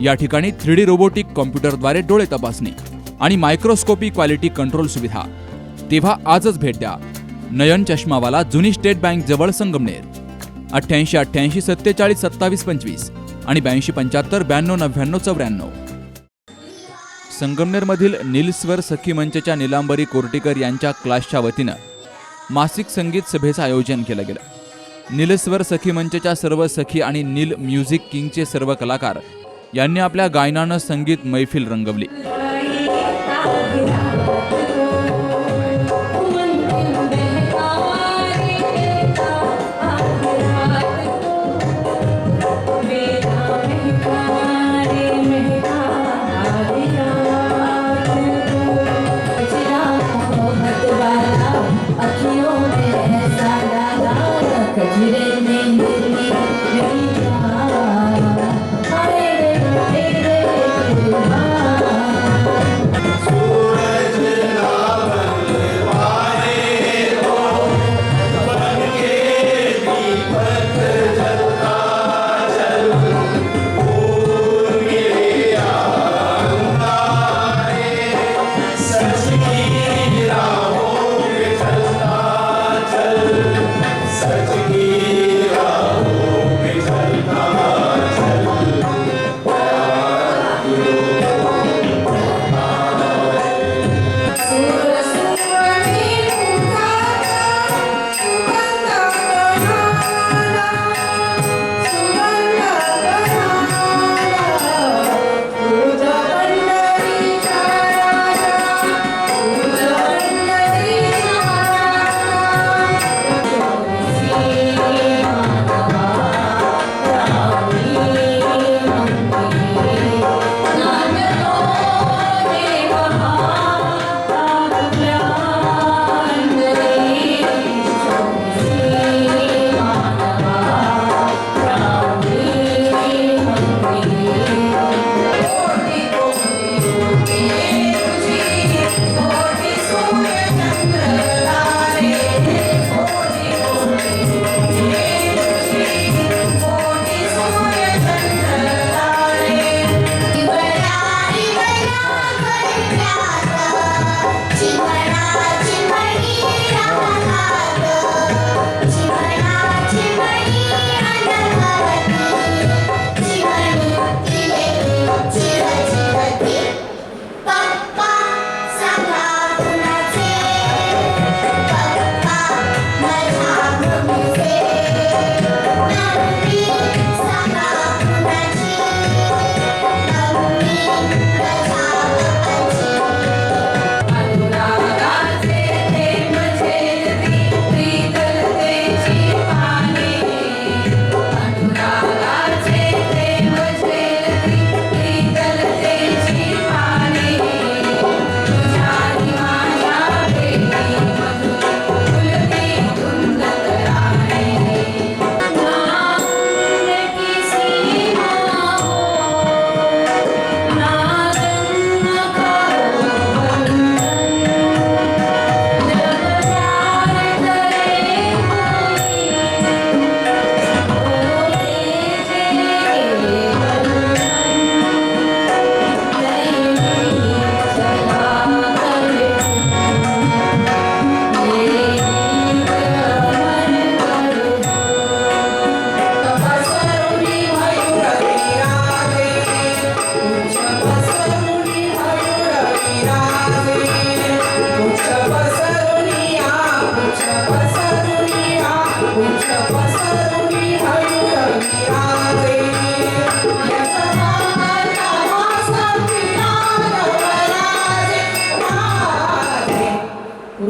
या ठिकाणी three D robotic कॉम्प्युटरद्वारे डोळे तपासणी आणि मायक्रोस्कोपी क्वालिटी कंट्रोल सुविधा. तेव्हा आजच भेट द्या. नयन चष्मावाला जुनी स्टेट बँक जवळ संगमनेर. अठ्ठ्याऐंशी अठ्ठ्याऐंशी सत्तेचाळीस सत्तावीस पंचवीस आणि ब्याऐंशी पंच्याहत्तर ब्याण्णव नव्याण्णव चौऱ्याण्णव. संगमनेरमधील नीलस्वर सखी मंचच्या निलांबरी कोर्टीकर यांच्या क्लासच्या वतीनं मासिक संगीत सभेचं आयोजन केलं गेलं. नीलस्वर सखी मंचच्या सर्व सखी आणि नील म्युझिक किंगचे सर्व कलाकार यांनी आपल्या गायनानं संगीत मैफिल रंगवली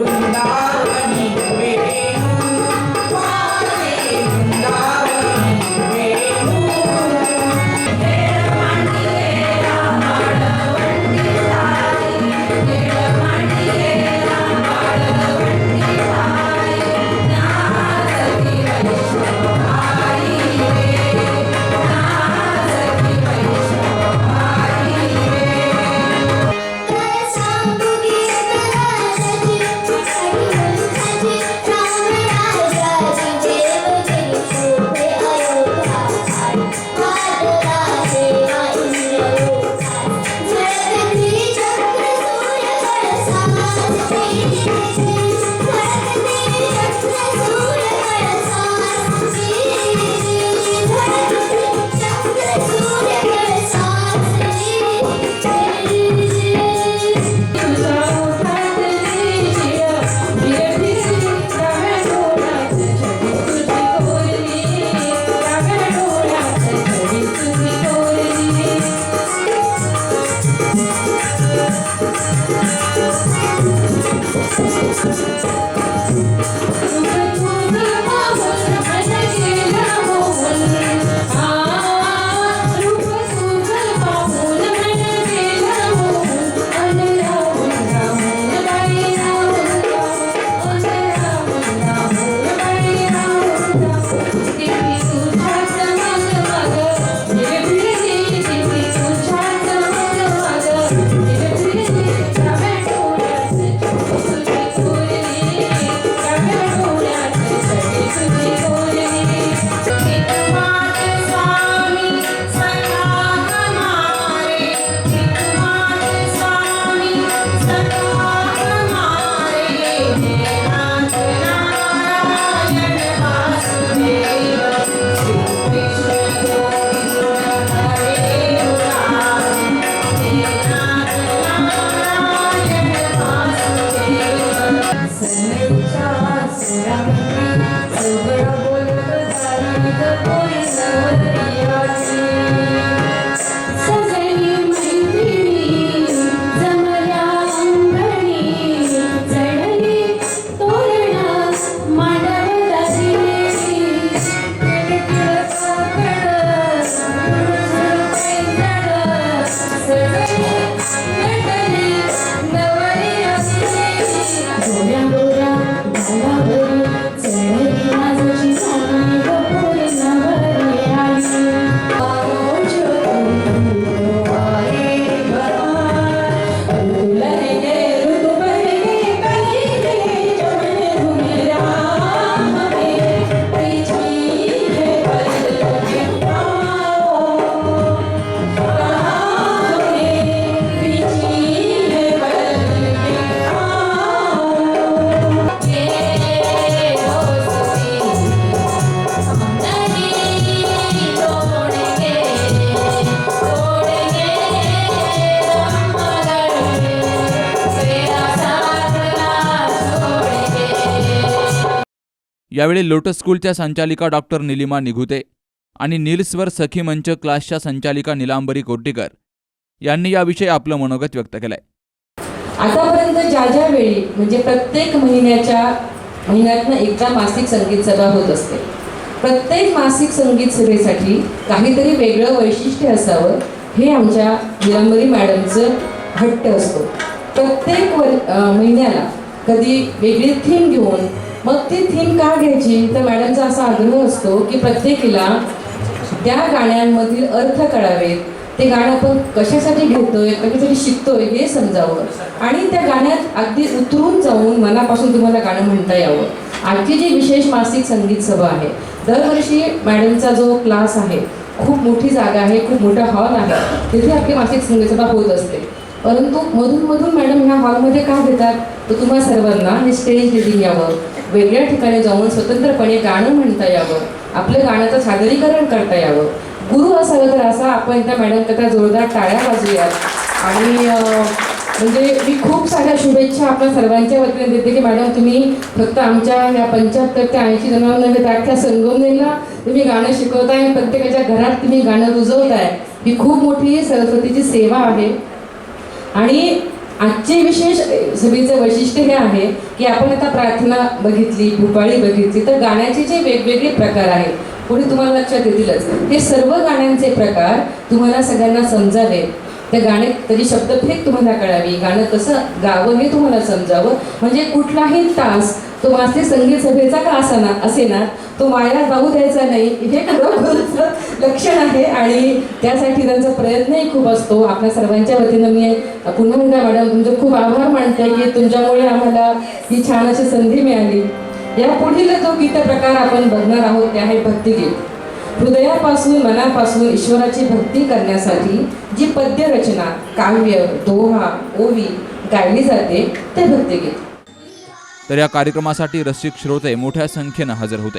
Bye. यावेळी लोटस स्कूलच्या संचालिका डॉक्टर निलिमा निघुते आणि नील्सवर सखी मंच क्लासच्या संचालिका निलांबरी कोर्टीकर यांनी याविषयी आपलं मनोगत व्यक्त केलंय. आतापर्यंत ज्या ज्या वेळी म्हणजे प्रत्येक महिन्याच्या महिन्यातनं एकदा मासिक संगीत सभा होत असते. प्रत्येक मासिक संगीत सभेसाठी काहीतरी वेगळं वैशिष्ट्य असावं हे आमच्या निलांबरी मॅडमचं हट्ट असतो. प्रत्येक वर महिन्याला कधी वेगळी थीम घेऊन मग ती थीम का घ्यायची? तर मॅडमचा असा आग्रह असतो की प्रत्येकीला त्या गाण्यांमधील अर्थ कळावेत. ते गाणं आपण कशासाठी घेतोय कशासाठी शिकतोय हे समजावं. आणि त्या गाण्यात अगदी उतरून जाऊन मनापासून तुम्हाला गाणं म्हणता यावं. आजची जी विशेष मासिक संगीत सभा आहे दरवर्षी मॅडमचा जो क्लास आहे खूप मोठी जागा आहे खूप मोठा हॉल आहे तिथे आपली मासिक संगीत सभा होत असते. परंतु मधून मधून मॅडम ह्या हॉलमध्ये का घेतात? तर तुम्हा सर्वांना हे स्टेज रिडिंग यावं. वेगळ्या ठिकाणी जाऊन स्वतंत्रपणे गाणं म्हणता यावं. आपलं गाण्याचं सादरीकरण करता यावं. गुरु असावं तर असा आपण त्या मॅडम कथा जोरदार टाळ्या वाजूयात आणि म्हणजे मी खूप साऱ्या शुभेच्छा आपल्या सर्वांच्या वतीने देते की मॅडम तुम्ही फक्त आमच्या या पंच्याहत्तर ते ऐंशी जणांना म्हणजे त्या संगमनेला तुम्ही गाणं शिकवताय प्रत्येकाच्या घरात तुम्ही गाणं रुजवताय. ही खूप मोठी सरस्वतीची सेवा आहे. आणि आजचे विशेष सभेचं वैशिष्ट्य हे आहे की आपण आता प्रार्थना बघितली भूपाळी बघितली तर गाण्याचे जे वेगवेगळे प्रकार आहेत पुढे तुम्हाला लक्षात येतीलच. हे सर्व गाण्यांचे प्रकार तुम्हाला सगळ्यांना समजावे. त्या गाणे त्याची शब्दफेक तुम्हाला कळावी. गाणं कसं गावं हे तुम्हाला समजावं. म्हणजे कुठलाही तास तो मासिक संगीत सभेचा का असाना असे ना तो वाया जाऊ द्यायचा नाही. हे खरोखरचं लक्षण आहे आणि त्यासाठी त्यांचा प्रयत्नही खूप असतो. आपल्या सर्वांच्या वतीनं मी पुन्हा एकदा मॅडम तुमचे खूप आभार मानते की तुमच्यामुळे आम्हाला ही छान अशी संधी मिळाली. या पुढील जो गीत प्रकार आपण बघणार आहोत ते आहे भक्तिगीत. हृदयापासून मनापासून ईश्वराची भक्ती करण्यासाठी जी पद्यरचना काव्य दोहा ओवी गायली जाते ते भक्तिगीत. तर या कार्यक्रमासाठी रसिक श्रोते मोठ्या संख्येनं हजर होते.